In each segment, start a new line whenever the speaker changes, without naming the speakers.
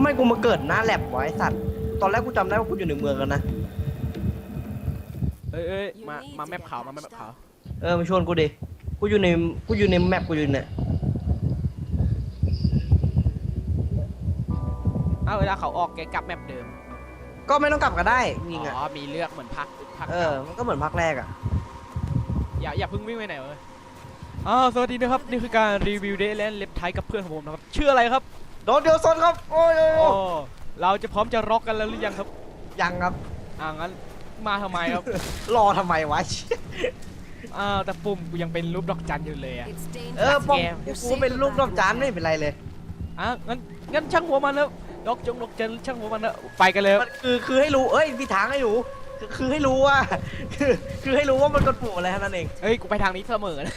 ทำไมกูมาเกิดหน้าแลบวะไอ้สัตว์ ตอนแรกกูจำได้ว่ากูอยู่ในเมืองกันนะ
เอ้ยเอ้ยมา มาแมปขาว มาแมปขาว
เออมาชวนกูดิ กูอยู่ใน กูอยู่ในแมปกูอยู่เนี่ย
เอ้าเวลาเขาออกแกกลับแมปเดิม
ก็ไม่ต้องกลับก็ได้จริงๆอะ
อ๋อ มีเลือกเหมือนพักพัก
เออ มันก็เหมือนภาคแรกอะ
อย่า อย่าเพิ่งวิ่งไปไหนเว้ยอ้าวสวัสดีนะครับ นี่คือการรีวิวเดย์แลนเล็บไทยกับเพื่อนของผมนะครับ ชื่ออะไรครับ
โดนเดียวซนครับ โอ้ยโอ้ย
โอ้
โอ้ย
เราจะพร้อมจะร็อกกันแล้วหรือยังครับ
ยังครับ
อ่างั้นมาทำไมครับ
รอทำไมวะ
อ้าวแต่ปุ่มกูยังเป็นรูปดอกจันอยู่เลยอะ
เออป้องกูเป็นลูกดอกจานไม่เป็นไรเลย
อะงั้นงั้นช่างหัวมันแล้วดอกจงดอกจันช่างหัวมันแล้วไปกันเลย
มันคือคือให้รู้ เอ้ยมีทางให้รู้คือคือให้รู้ว่า คือคือให้รู้ว่ามันกดปุ่มอะไรแค่นั้นเอง
เฮ้ยกูไปทางนี้เสมอนะ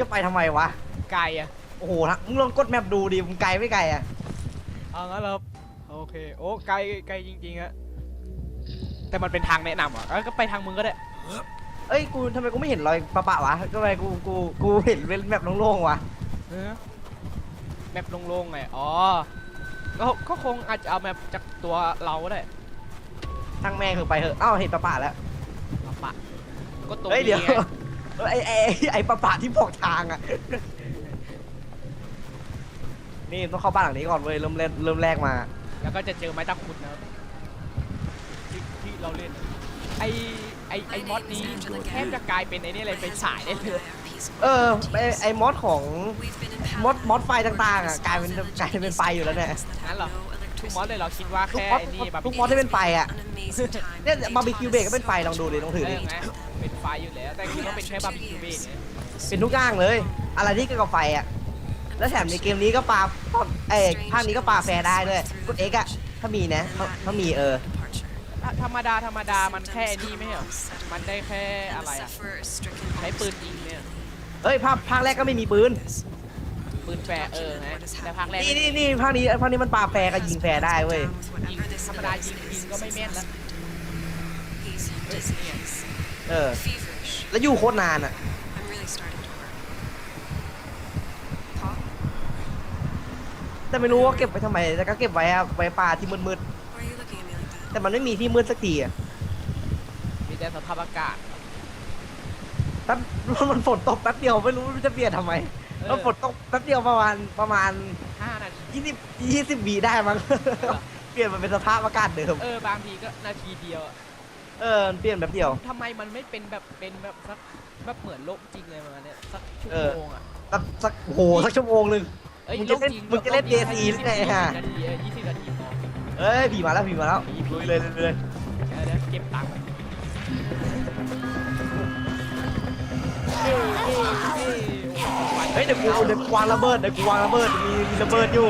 จะไปทำไมวะ
ไกลอะ
โอ้โหนะมึงลองกดแมปดูดิมึงไกลไม่ไกลอะ
เอางั้นเหรอครับโอเคโอ้ไกลไกลจริงๆอะแต่มันเป็นทางแนะนำอะเอ้ยก็ไปทางมึงก็ได้
เอ้ยกูทำไมกูไม่เห็นรอยปะปะวะทำไมกูกูกูเห็นเป็นแบบโล่งๆวะ
เออแมปโล่งๆไงอ๋อก็ก็คงอาจจะเอาแมปจากตัวเราก็ได้
ทางแม่งคือไปเถอะอ้าวเห็นปะปะแล้ว
เอาปะก็ตัว
เฮ้ยเดี๋ยว
นี้ไง
ไอ้ไอ้ไอ้ไอ้ปะปะที่บอกทางอะ นี่ต้องเข้าบ้านหลังนี้ก่อนเว้ยเริ่มเล่นเริ่มแรกมา
แล้วก็จะเจอไม้ตะขุดนะครับที่ที่เราเล่น ไอไอไอมอดนี้แทบจะกลายเป็นไอนี่เลยเป็นสายได้เลย
เออไอ้ไอ้มอดของมอดมอดไฟต่างๆอะกลายเป็นกลายเป็นไฟอยู่แล้วเนี่ย
งั้นเหรอทุกมอดเลยเราคิดว่า
ทุก
แค่
มอด
ไอ้นี่บาร์
ทุ
บี
กมอดที่เป็นไฟอะเนี่ยบาร์บีคิวเบรกก็เป็นไฟลองดูดิลองถือ
เอ
ดิ
อไงเป็นไฟอยู่แล้วแต่คิดว่าเป็นแค่บาร์บีคิวเบรกไง
เป็นทุกอย่างเลย อะไรที่เกี่ยวกับไฟอะ แล้วแถมในเกมนี้ก็ปาเอ้ยภาคนี้ก็ปาแฟร์ได้ด้วยกดเอ็กอะถ้ามีนะถ้าถ้ามีเออ
อะธรรมดาธรรมดามันแค่ไอ้นี่ไม่ใช่เหรอ มันได้แค่อะไรอะใช้ปืนยิงเนี่ย
เอ้ยภาคภาคแรกก็ไม่มีปืน
ปืนแฟร์เออไงแต่ภาคแรก
นี่นี่นี่ภาคนี้ภาคนี้มันปาแฟร์กับยิงแฟร์ได้เว้ย
ยิงธรรมดายิงยิงก็ไม่แม่นแล้ว
เออแล้วอยู่โคตรนานอะ แต่ไม่รู้ว่าเก็บไว้ทำไมแต่ก็เก็บไว้อะไว้ปลาที่มืดๆแต่มันไม่มีที่มืดสักทีอะ
มีแต่สภาพอากาศ
แป๊บมันฝนตกแป๊บเดียวไม่รู้จะเปลี่ยนทำไม
เออ
แล้วฝนตกแป๊บเดียวประมาณประมาณ
ห้านาที
ยี่สิบยี่สิบวีได้มั้งเปลี่ยนมาเป็นสภาพอากาศเดิม
เออบางทีก็นาทีเดียวอะ
เออเปลี่ยนแบบเดียว
ทำไมมันไม่เป็นแบบเป็นแบบสักแบบเหมือนโลกจริงเลยประมาณเนี้ยสักชั่ว
เออ
โมงอะ
สักสักโอ้โหสักชั่วโมงหนึ่ง
เอ้ย
มึงจะเล่น
โกจริ
มึงจะเล่น
โกจริ
DayZ หรือไงฮะ
นาทีเออยี่สิบนาทีพอ
เอ้ยผีมาแล้วผีมาแล้วลุยเลยลุยเลย
เออเดี๋ยวเก็บตังค์เฮ้ย
เฮ้ยเดี๋ยวกูเดี๋ยวกูวางระเบิดเดี๋ยวกูวางระเบิดมีมีระเบิดอยู่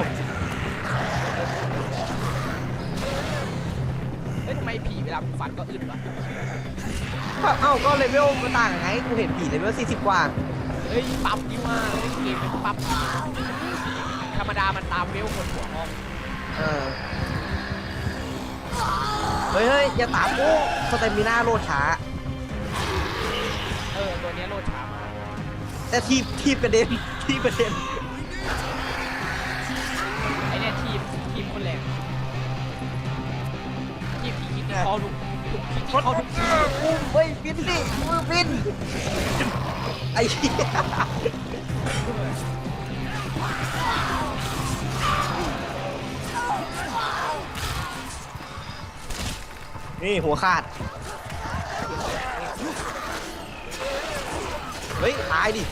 เฮ้ยทำไมผีเวลาฟันก็อึดวะ
เอ้าก็เลเวลมันต่างไงกูเห็นผีเลเวลสี่สิบกว่า
เฮ้ยปั๊บนี่ว่าเล่นเกมเป็นปั๊บธ รรมดามันตามเวลคนหัวห้อง
เออเฮ้ยเฮ้ยอย่าตามกูสเตมิน่าโลดช้า
เออตัวเนี้ยโลดช้ามาก
แต่ทีบทีบกระเด็นทีบกระเด็น
ไอเนี่ยทีมทีมคนแรงทีมผีคิดที่เขาทุกทุกคิดที่เขาทุก
อุ้มเฮ้ยบินสิมือบิน ไอ้เหี้ย นี่หัวขาด เฮ้ย ตายดิ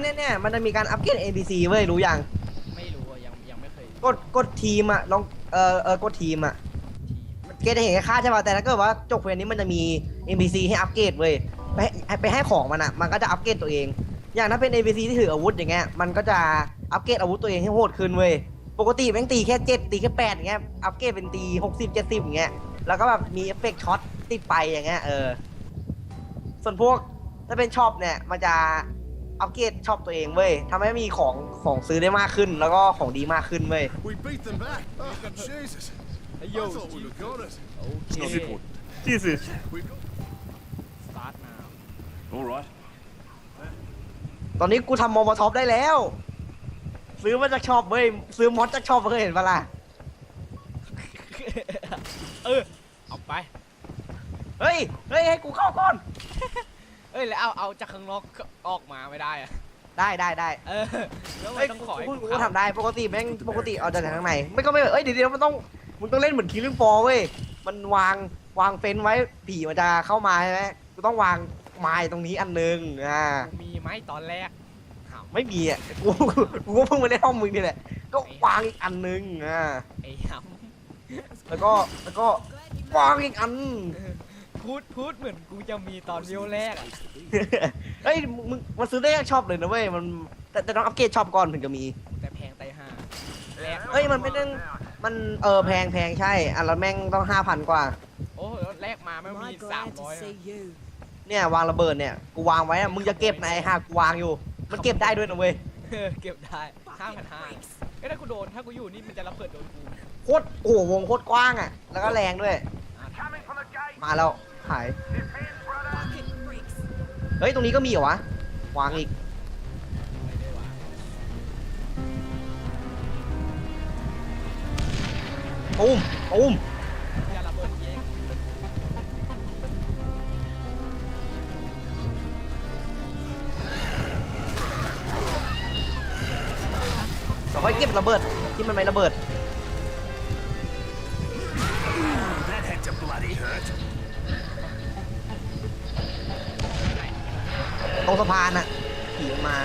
เนี่ยเนี่ยเนี่ยมันจะมีการอัปเกรด NPC เว้ยรู้ยัง
ไม่รู้อะยังยังไม่เคย
กดกดทีมอะลองเออเออกดทีมอะ
ทีม
เกณฑ์จะเห็นแค่ค่าใช่ป่ะแต่ถ้าเกิดว่าจบเควสนี้มันจะมี NPC ให้อัปเกรดเว้ยไปให้ไปให้ของมันอะมันก็จะอัปเกรดตัวเอง อย่างถ้าเป็น NPC ที่ถืออาวุธอย่างเงี้ยมันก็จะอัปเกรดอาวุธตัวเองให้โหดขึ้นเว้ยปกติแม่งตีแค่เจ็ดตีแค่แปดอย่างเงี้ยอัปเกรดเป็นตีหกสิบเจ็ดสิบอย่างเงี้ยแล้วก็แบบมีเอฟเฟกต์ช็อตติดไปอย่างเงี้ยเออส่วนพวกถ้าเป็นช็อปเนี่ยมันจะ อัปเกรดช็อปตัวเองเว้ยทำให้มีของของซื้อได้มากขึ้น แล้วก็ของดีมากขึ้นเว้ย
We beat them back. Oh, Jesus.
ไอ้
I
โย
thought we'd have got it.
โอเค
Not important.
ที่สุด
We've got
สตาร์ทนาว
All right.
ตอนนี้กูทำโมโมท็อปได้แล้ว ซื้อมาจากช็อปเว้ย ซื้อมอสจากช็อปเคยเห็นปะล่ะ
เออ เอาไป
เฮ้ย เฮ้ย ให้กูเข้าก่อน
เอ้ยแล้วเอาเอาจากข้างนอกออกมาไม่ได้อะ
ได้ได้ได้
เออแล้วมั
เฮ้ย
นต้อง
กู
ขอให้
กู
กู
กู
เข้า
ทำได้ปกติแม่งปกติเอาจากข้างในไม่ก็ไม่เอ้ยเดี๋ยวเดี๋ยวมันต้องมึงต้องเล่นเหมือนคิลลิ่งฟอร์เว้ยมันวางวางเฟนไว้ผีมันจะเข้ามาใช่ไหมกูต้องวางไม้ตรงนี้อันนึงอ่า
กูมีไหมตอนแรกหาว
ไม่มีอะกูกูก็เพิ่งมาเล่นห้องมึงนี่แหละก็วางอีกอันนึงอ่า
ไอ้หำ
แล้วก็แล้วก็วางอีกอัน
พูดพูดเหมือนกูจะมีตอนวิวแรกอะ
เฮ้ยมึงมึงมันซื้อได้ยังช็อปเลยนะเว้ยมันแต่แต่ต้องอัปเกรดช็อปก่อนถึงจะมี
แต่แพงไตห้าแรก
เฮ้ยมันไม่ได้มันเออแพงแพงใช่อันละแม่งต้องห้าพันกว่า
โอ้โหแรกมาไม่ง
Am
มี
I
สาม
glad
ร้อย
to see you?
เนี่ยวางระเบิดเนี่ยกูวางไว้อะมึงจะเก็บไหนฮะกูวางอยู่ มันเก็บได้ด้วยนะเว้ย
เก็บได้ห้าพันห้าเอ้ยถ้ากูโดนถ้ากูอยู่นี่มันจะระเบิดโดนกู
โคตรโอ้โหวงโคตรกว้างอะแล้วก็แรงด้วย
อะ
มาแล้ว หาย
Fucking freaks.
เฮ้ย ตรงนี้ก็มีเหรอวะ วางอีก
ไปได้วะ
ปุ้ม ปุ้ม
อย่าระเบิดเอง
เราค่อยเก็บระเบิด ที่มันไม่ระเบิด
That had to bloody hurt.
ตรงสะพานอะขี่มันมา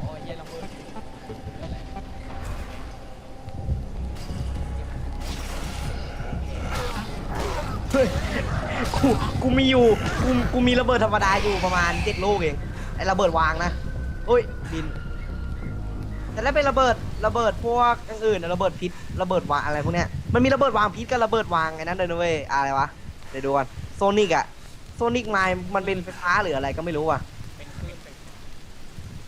อ๋อเหี้ยระเบิด
เฮ้ยกูกูมีอยู่กูกูมีระเบิดธรรมดาอยู่ประมาณเจ็ดลูกเองไอระเบิดวางนะโอ้ยดิน แต่ถ้าเป็นระเบิดระเบิดพวกอย่างอื่นอะระเบิดพิษ ระเบิดวางอะไรพวกเนี้ยมันมีระเบิดวางพิษกับระเบิดวางไอ้นั้นเลยนะเว้ยอะไรวะเดี๋ยวดูกันโซนิกอะโซนิกไมล์มันเป็นไฟฟ้าหรืออะไรก็ไม่รู้อะ
เป็นคลื่นเป็น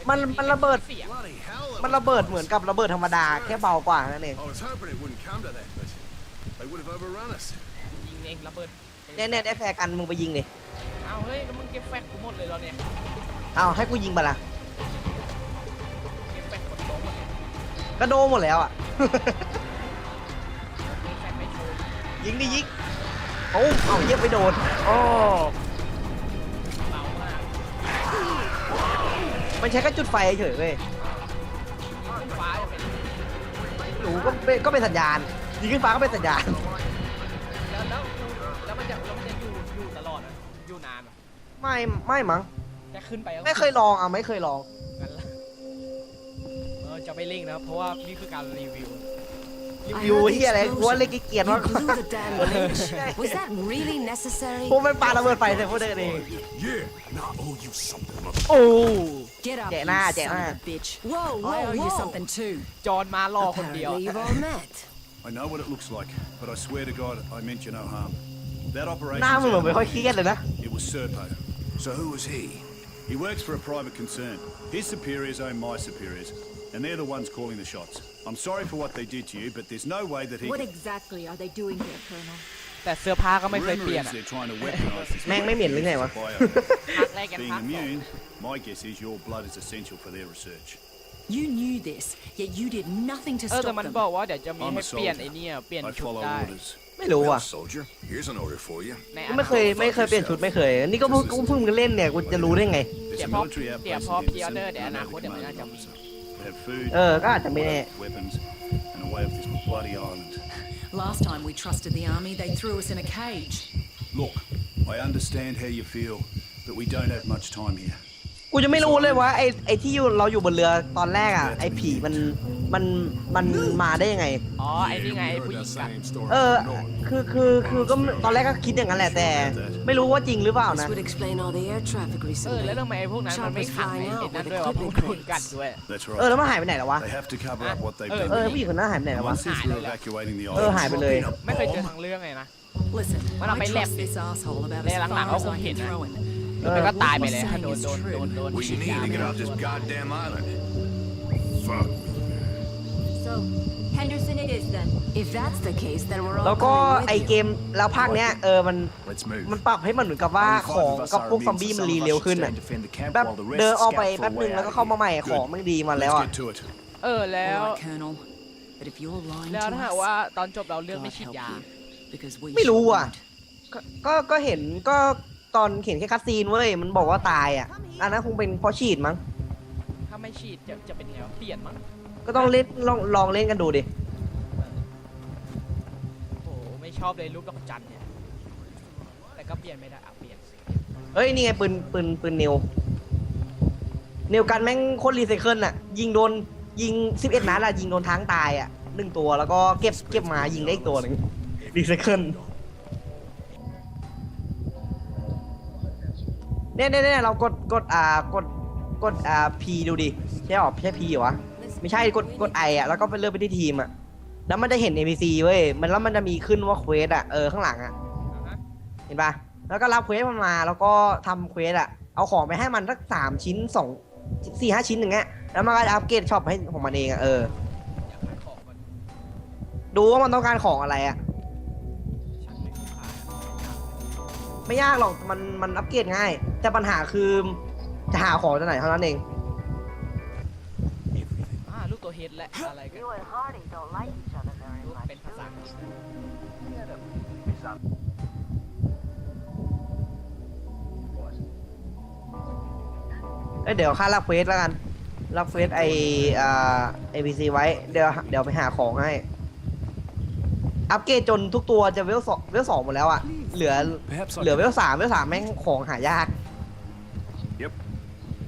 มันมันระเบิด
เสียง
bloody hell. that
มัน
was
ระเบิดเหมือนกับระเบิดธรรมดาแค่เบากว่านั่นเอง
I was hoping it wouldn't come to that, but they would have overrun us.
ยิงเองระเบิด
เนี่ยเนี่ยได้แฟร์กันมึงไปยิงดิ
เอาเฮ้ยแล้วมึงเก็บแฟกกูหมดเลยเหรอเนี่ย
เอาให้กูยิงไปะละ
เก็บแฟกหมดโต๊ะหมดเลย
ก็โดนหมดแล้วอะ ยิงดิยิงโอ้เอาเยี่ยไปโดนโอ้
เบามาก
มันใช้แค่จุดไฟเฉยๆเว้ย
ยิงขึ้นฟ้าจะเป็น
หนูก็เป็นก็เป็นสัญญาณยิงขึ้นฟ้าก็เป็นสัญญาณ
แล้วแล้วแล้วมันจะแล้วมันจะอยู่อยู่ตลอดอะอยู่นานอะ
ไม่ไม่มั้ง
แค่ขึ้นไปก็
ไม่เคยลองอะไม่เคยลอง
กันละเออจะไม่เร่งนะครับเพราะว่านี่คือการรีวิว
รีวิวเฮียอะไรกูว่าเล่นขี้เกีย
จ
มาก
blew the damn. Was that really necessary?
Yeah, now I owe you something,
Oh,
Get up, you
Get
out,
son
of a bitch. Whoa,
I owe
whoa, you
something too.
จอนมาหล่อคนเดียว
Apparently you've all met.
I know what it looks like, but I swear to God, I meant you no harm. That
ห operation. น้ามันเหมือนไม่ค่อยเครียดเลยนะ
It was Serpo.
So who was he?
He works for a private concern. His superiors own my superiors, and they're the ones calling the shots. I'm sorry for what they did to you, but there's no way that he.
What
can-
exactly are they doing here, Colonel?
แต่เสื้อผ้าก็ไม่เคย
Rumor
เปลี่ยน
is
อะ
they're trying to weaponize this
แม่งไม่เหม็นหรือไงวะ
bio.
พักแรกกัน
Being
พักสอง
immune, my guess is your blood is essential for their research.
You knew this, yet you did nothing to
เออแต่
stop
มัน
them.
บอกว่าเดี๋ยวจะมี
I'm
ให้
a
เปลี่ยน
soldier.
ไอ้เนี่ยเปลี่ยน
I
ชุด
follow
ได้
orders.
ไม่รู้
Well,
อะ
soldier, here's an order for you.
ใน
กูไม่เคยไม่เคยเปลี่ยนชุดไม่เคย นี่ก็เพิ่งกูเพิ่งมาเล่นเนี่ยกูจะรู้ได้ไง
There's
เดี๋ย
a
วพอ
military
เดี๋ยว
outpost
พอ
in
พ
Henderson,
อเดอร์เดี๋ยวอ
and I
นา
know
คต
the
เดี๋ยวมันน่า
commanding
จะมี
officer. They have food,
เออ ก็อาจจะไม่แน่
weapons, and a way of this bloody island.
Last time we trusted the army, they threw us in a cage.
Look, I understand how you feel, but we don't have much time here.
กูจะไม่รู้เลยว่าไอ้ไอ้ที่อยู่เราอยู่บนเรือตอนแรกอ่ะไอ้ผีมัน มันมันมาได้ยังไง
อ๋อ ไอ้นี่ไงไอ้ผู้หญิงกัน
เออ คือคือคือก็ตอนแรกก็คิดอย่างนั้นแหละแต่ ไม่รู้ว่าจริงหรือเปล่า
This
นะ
would explain all the air traffic
เออแล้ว
recently.
ทำไมไอ้พวกนั้นมันไม่ขัดไอ้ไอ้นั่นด้วยวะพวกโดนกัดด้วย
That's
เออ
right.
แล้วมันหายไปไหนแล้ววะ
They have to cover up what they've
Uh,
เออ
done.
ผู้หญิงคนนั้นหายไปไหนแล้ววะ
Once this, we're evacuating the
เออ
island.
หายไปเลย
ไม่เคยเจอทางเรื่องเลยนะ
Listen,
When I
I
made
trust
left.
this asshole about
Lê
as
lăng nặng
far
ở
as
con
I
thịt
can
nè.
throw him.
มันก็ตายไป
What
แล้ว
he's
โดน
saying
โดน
is
โดน
true.
โดน
We
ฉีด
need
ยา
to get off this goddamn island. Fuck.
So, Henderson it is then.
If that's the case, then we're all
แล้วก็
coming with
ไอ
you.
เกมแล้วภาคเนี้ยเออมัน
Let's move.
มันปรับให้มันเหมือนกับว่าของกับพวกซอมบี้มันรีเร็วขึ้นอะแบบเดินออกไปแป๊บหนึงแล้วก็เข้ามาใหม่ของมันดีมาแล้ว
Let's
อะ
get to it.
เออแล้ว
All right, Colonel. But if you're lying
แล้ว
to
ถ้าหาก
us,
ว่าตอนจบเราเลือก
God
ไม่ฉีด
help
ยา
you. Because we
ไม่รู้อะ
shouldn't.
ก็ก็ก็เห็นก็ตอนเห็นแค่คัดซีนเว้ยมันบอกว่าตายอะอันนั้นคงเป็นเพราะฉีดมั้ง
ถ้าไม่ฉีดจะจะเป็นไงวะเปลี่ยนมั้ง
ก็ต้องเล่นลองลองเล่นกันดูดิ
โอ้โหไม่ชอบเลยลูกดอกจันเนี่ยแต่ก็เปลี่ยนไม่ได้อะเปลี่ยนสิ
เอ้ย นี่ไงปืนปืนปืนนิวนิวกันแม่งโคตรรีไซเคิลอะยิงโดนยิง 11นัดอะยิงโดนทั้งตายอะหนึ่งตัวแล้วก็เก็บเก็บมายิงได้อีกตัวหนึ่งรีไซเคิลเนี่ยเนี่ยเนี่ยเรากดกดอ่ากดกดอ่า P ดูดิใช่หรอใช่ P เหรอวะ ไม่ใช่กดกด I อะแล้วก็ไปเลือกไปที่ทีมอะแล้วมันจะเห็น NPC เว้ยมันแล้วมันจะมีขึ้นว่าเควสอะเออข้างหลังอะ
อ่าฮะ
เห็นปะแล้วก็รับเควสมันมาแล้วก็ทำเควสอะเอาของไปให้มันสักสามชิ้นสองสี่ห้าชิ้นอย่างเงี้ยแล้วมันก็จะอัปเกรดช็อปให้ของมันเองอะเออ
อยากขายของก่อน
ดูว่ามันต้องการของอะไรอะ
ชั้นหนึ่งขายอะ
ไม่ยากหรอกมันมันอัปเกรดง่าย แต่ปัญหาคือจะหาของจากไหนเท่านั้นเอง
อ่าลูก ตัวเฮดและอะไรกัน
and Hardy don't like each other very
ลูกเป็นภาษาอังกฤษ
เอ้ยเดี๋ยวค่ารับเควสแล้วกันรับเควสไออ่า APC ไว้เดี๋ยวเดี๋ยวไปหาของให้ อัปเกรดจนทุกตัวจะเวลสองเวลสองหมดแล้วอะเหลือ
Perhaps I
เหลือเวลสามเวลสามแม่งของหายาก
Yep.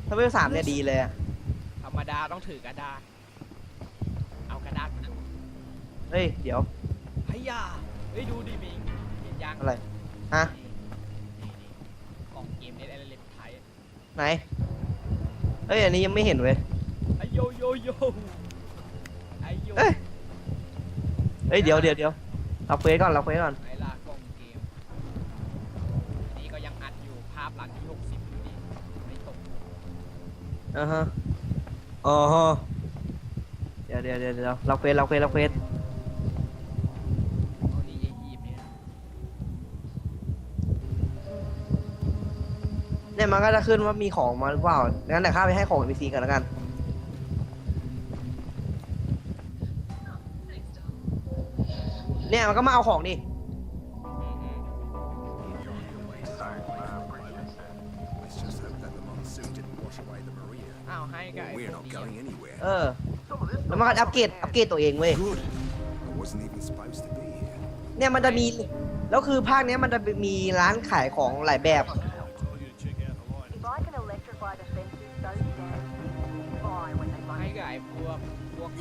ถ้าเวลสามเนี่ยดีเลยอะ
ธรรมดาต้องถือกระดาษ เอากระดาษมา
เฮ้ย เดี๋ยว
ไอ้ยาเฮ้ยดูดิมิงเห็นยัง
อะไร ฮะ
นี่นี่กล่องเกมเน็ตอะไรเล็บไทย
ไหน เฮ้ย อันนี้ยังไม่เห็นเว้ย
ไอโยโยโยไอโย
เอ้ย เฮ้ย เดี๋ยวเดี๋ยวเดี๋ยวรับเควสก่อนรับเควสก่อน
ไอล่ากล่องเกมอันนี้ก็ยังอัดอยู่ภาพหลังที่60อยู่นี่ไม่ตก
อ่าฮะอ๋อฮะเดี๋ยวเดี๋ยวเดี๋ยวเดี๋ยวรับเควสรับเควสรับเคว
เนี่ย
มันก็จะขึ้นว่ามีของมาหรือเปล่า งั้นเดี๋ยวข้าไปให้ของ NPC กันแล้วกัน เนี่ยมันก็มาเอาของดิ
Let's just hope that the monsoon didn't wash away the marina.
อ้าวให้กับไอ้
We're
พวก
not
นี้
going anywhere.
เออ แล้วมันก็อัปเกรด อัปเกรดตัวเองเว้ย
Good. I wasn't even supposed to be here.
เนี่ยมันจะมี แล้วคือภาคเนี้ยมันจะมีร้านขายของหลายแบบ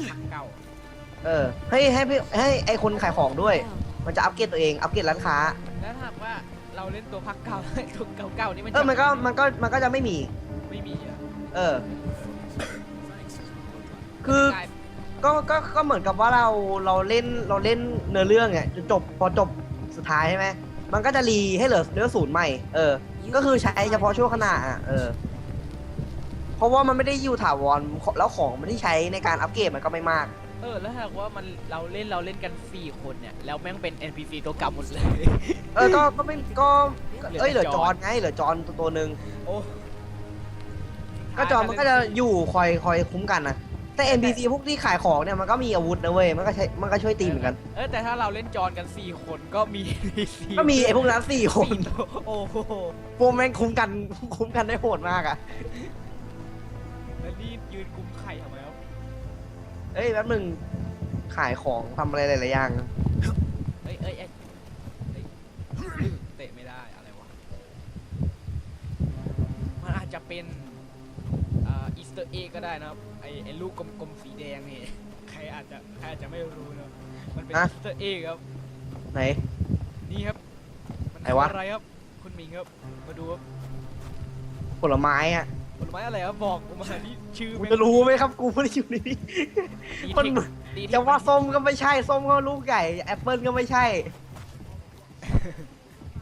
พวกพักเก่า
เออ ให้ให้พี่ให้ไอคนขายของด้วย มันจะอัปเกรดตัวเอง อัปเกรดร้านค้า
แล้วถ้าหากว่าเราเล่นตัวพักเก่า ตัวเก่าๆนี่มัน
เออ มันก็ มันก็ มันก็จะไม่มี
ไม่มีอะ
เออ คือ
กลาย
ก็ ก็ ก็เหมือนกับว่าเรา เราเล่น เราเล่นเนื้อเรื่องเนี่ยจนจบ พอจบสุดท้ายใช่ไหม มันก็จะรีให้เหลือเนื้อศูนย์ใหม่ เออ ก็คือใช้เฉพาะช่วงขณะอะ เออ เพราะว่ามันไม่ได้อยู่ถาวรแล้วของมันที่ใช้ในการอัปเกรดมันก็ไม่มาก
เออ แล้วถ้าหากว่ามันเราเล่นเราเล่นกันสี่คนเนี่ย แล้วแม่งเป็น NPC ตัวเก่าหมดเลย
เออ ก็ก็ไม่ก็เอ้ยเหลือ
เหลือ
จ
จ
อ
อนน
ไงเหลือจอนตัวตัวหนึ่ง
โอ้
ก็จอนมันก็จะอยู่คอยคอยคุ้มกันนะแต่ NPC พวกที่ขายของเนี่ยมันก็มีอาวุธนะเว้ยมันก็ใช้มันก็ช่วยตีเหมือนกัน
เออแต่ถ้าเราเล่นจอนกันสี่คนก็มี NPC
ก็มีไอ้พวกนั้นสี่คน
สี่ตัวโอ้โห
พวกแม่งคุ้มกันคุ้มกันได้โหดมากอะ
แล้วนี่ยืนกุมไข่ทำไมครับ
เอ้ยแป๊บหนึงขายของทำอะไรหลายๆอย่าง
เอ้ยเอ้ยเอ้ยเอ้ยเตะไม่ได้อะไรวะ มันอาจจะเป็นอ่าอีสเตอร์เอก็ได้นะครับ ไอไอลูกกลมๆสีแดงนี่แครอาจจะใครอาจจะไม่รู้นะ มันเป็น
ฮะ
สเตอร์เอกครับ
ไหน
นี่ครับ มั
ไหนวะ
อะไรครับ คุณหมิงครับ มาดูครับ
ผลไม้อะ
ผลไม้อะไรครับบอกผมมาที่ชื่อ
กู
แม่ง
จะรู้ไหมครับ กูไม่ได้อยู่ในนี้
ดี
มัน
เทคดีเทค
จะว่าส้มก็ไม่ใช่ ส้มก็ลูกใหญ่แอปเปิลก็ไม่ใช่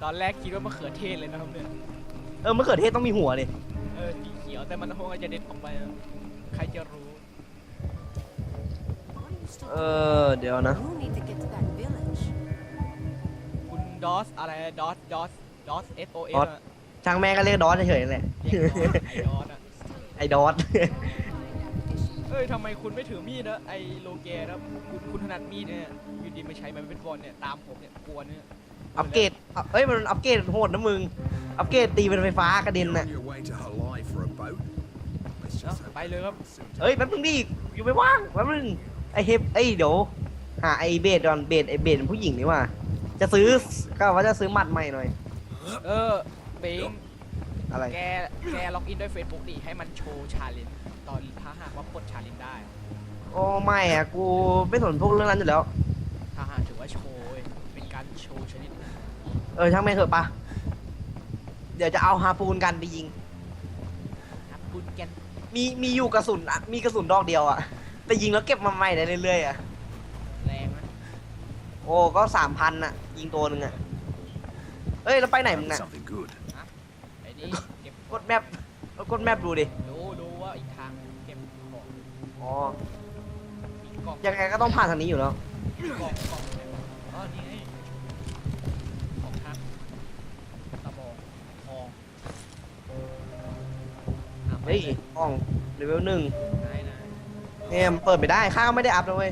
ตอนแรกคิดว่ามะเขือเทศเลยนะครับเนี่ย
เออมะเขือเทศต้องมีหัวดิ
เออสีเขียวแต่มันคงจะเด็ดออกไปอะใครจะรู้
เออ เดี๋ยวนะ
You need to get to that village.
คุณดอสอะไรดอสดอสดอส S O S
ดอส ช่างแม่งก็เรียกดอสเฉยๆแหละ
เรียกดอสไอดอสอะ
ไอ้ดอส
เอ้ยทำไมคุณไม่ถือมีดนะไอโลเกนะคุณคุณถนัดมีดเนี่ยอยูดีมาใช้มันเป็นบอลเนี่ยตามผมเนี่ยกลัวเนี่ย
อัปเกรดอะเอ้ยมันอัปเกรดโหดนะมึง อัปเกรดตีเป็นไฟฟ้ากระเด็น
You're
น่ะ
on your way to Halai for a boat? Let's
เอ้า
just hope
ไปเลยครับ
soon
เอ้ยแป๊บนึงดิอยู่ไม่ว่างแป๊บนึงไอเฮฟไอยเดี๋ยวหาไอเบดก่อนเบดไอเบดผู้หญิงนี่ว่า จะซื้อก็ว่าจะซื้อหมัดใหม่หน่อย
เออ เบง
อะไร
แกแกล็อกอินด้วย Facebook ดิให้มันโชว์ชาเลนจ์ตอนถ้าหากว่ากดชาเลนจ์ได้
โอ้ไม่อะกูไม่สนพวกเรื่องนั้นอยู่แล้ว
ถ้าหากถือว่าโชว์เว้ยเป็นการโชว์ชนิดหนึ่ง
เออช่างแม่งเถอะปะเดี๋ยวจะเอาฮาปูนกันไปยิง
นับบุญกัน
มีมีอยู่กระสุนอะมีกระสุนดอกเดียวอะแต่ยิงแล้วเก็บมาใหม่ได้เรื่อยๆอะ
แรงนะ
โอ้ก็สามพันอะยิงตัวหนึ่งอะเอ้ยแล้วไปไหนมึง
Found
น่ะ
something good.
ไอ้นี่เก็บ
กดแมปกดแมปดูดิ
รู้รู้ว่าอีกทางเก็บของ
อ๋อ
มีกล่อง
ยังไงก็ต้องผ่านทางนี้อยู่แล้ว
กล่องกล่องอ๋อนี่ไงของทักตะบองทองอะไป
เฮ้ย
เลย
ห้องเลเวลหนึ่ง
ไหนไหน
เนี่ยมันเปิดไม่ได้ ข้าก็ไม่ได้อัพนะเว้ย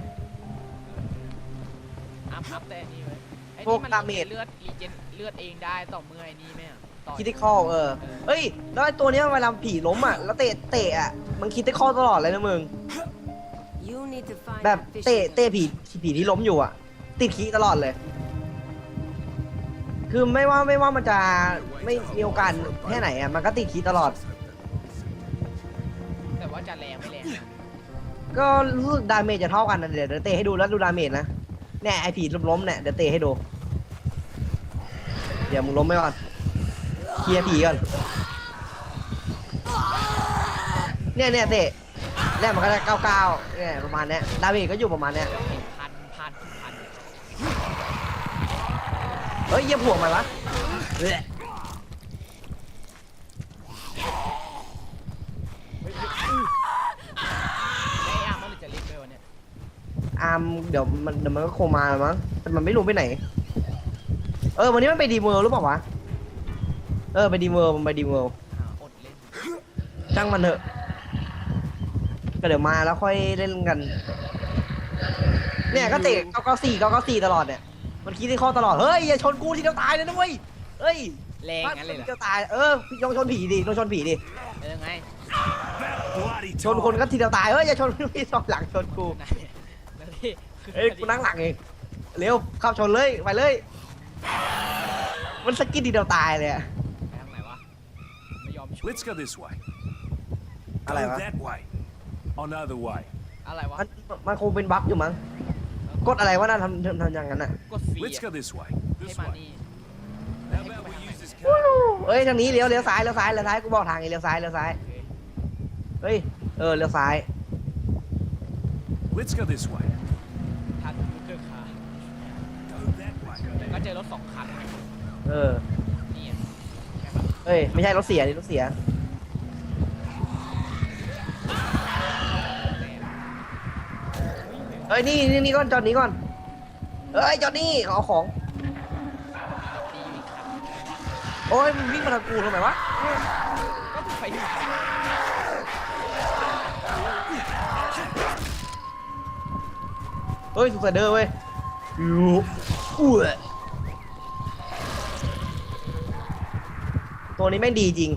อัพอัพแต่อันนี่เว้ยไอ้
พว
นี่
ก
มัน
ดาเมจ
เลือดรีเจนเลือดเองได้ต่อเมื่อไอ้นี่ไหมอะต่อ
คิดที่ข้อเออเฮ้ย แล้วไอ้ตัวเนี้ยเวลาผีล้มอะ แล้วเตะ เตะอะ มันคิดที่ข้อตลอดเลยนะมึง
You need to find
แบบ
that
เตะ
fishing
เตะผี ผีที่ล้มอยู่อะ ติดคีตลอดเลย คือไม่ว่าไม่ว่ามันจะไม่มีโอกาสแค่ไหนอะ มันก็ติดคีตลอด
แต่ว่าจะแรงไม่แรงนะ
ก็รู้สึกดาเมจจะเท่ากันนะเดี๋ยวเดี๋ยวเตะให้ดูแล้วดูดาเมจนะ เนี่ยไอ้ผีล้มๆเนี่ยเดี๋ยวเตะให้ดู เดี๋ยวมึงล้มไปก่อน เคลียร์ผีก่อน เนี่ยเนี่ยเตะเนี่ยมันก็จะเก้าเก้าเนี่ยประมาณเนี้ยดาเมจก็อยู่ประมาณเนี้ย
เห็นพันพันพัน
เฮ้ยเหยียบหัวมันวะเฮ้ย
ไอ้อาร์มมันเลยจะเล็กด้วยวะเนี่ย
อาร์มเดี๋ยวมันเดี๋ยวมันก็โคมาแล้วมั้งแต่มันไม่รู้ไปไหน เออวันนี้มันไปดีเวิร์หรือเปล่าวะ เออไปดีเวิร์มันไปดีเวิร์
อ่าอดเล่น
ช่างมันเถอะ ก็เดี๋ยวมาแล้วค่อยเล่นกัน เนี่ยก็เตะเก้าเก้าสี่เก้าเก้าสี่ตลอดเนี่ย มันคิดที่ข้อตลอด เฮ้ยอย่าชนกูทีเดียวตายเลยนะเว้ย เฮ้ย
แรงงั้นเลยเหร
ทีเดี
อ
ยวตาย เออลองชนผีดิลองชนผีดิ
เออไง
Bloody
ชนคนก็ทีเดียวตาย เฮ้ยอย่าชนพี่สองหลังชนกู
ไหนนั่นที่คือ
เฮ้ยกูนั่งหลังเอง เร็วเข้าชนเลย ไปเลย มันสกิดทีเดียวตายเลยอะ
Let's go this way.
อะไร
Go
วะ
that way. I know the way.
อะไรวะ
มันมันคงเป็นบั๊กอยู่มั้งกดอะไรวะน่าทำทำทำอย่างนั้นอะ
กดสี
Let's go this way.
ให้
This
มา
way.
นี่
How about we use this
วู้
car?
เอ้ยทางนี้เลี้ยวเลี้ยวซ้ายเลี้ยวซ้ายเลี้ยวซ้ายกูบอกทางนี้เลี้ยวซ้ายเลี้ยวซ้าย
โอเค
เฮ้ยเออเลี้ยวซ้าย
Let's go this way.
ทันลูกเดือขา
Go that way.
ก็เจอรถสองคัน
เออ
นี่ไงใช่ปะ
เฮ้ย ไม่ใช่รถเสียนี่รถเสีย เฮ้ย นี่นี่นี่ก่อนจอดนี้ก่อน เฮ้ย จอดนี่เอาของ โอ้ยมึงวิ่งมาทางกูทำไมวะ
ก็ไปถึง
เฮ้ยสุดสเดอร์เว้ยยูอู้ย ตัวนี้แม่งดีจริง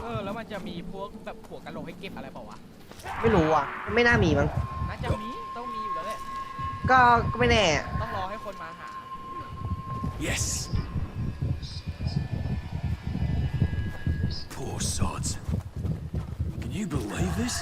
เออแล้วมันจะมีพวกแบบหัวกะโหลกให้เก็บอะไรเปล่าวะ
ไม่รู้อะ ไม่น่ามีมั้ง
น่าจะมีต้องมีอยู่แล้วแหละ
ก็ก็ไม่แน่
ต้องรอให้คนมาหา
Yes. Poor sods. We can
you believe this?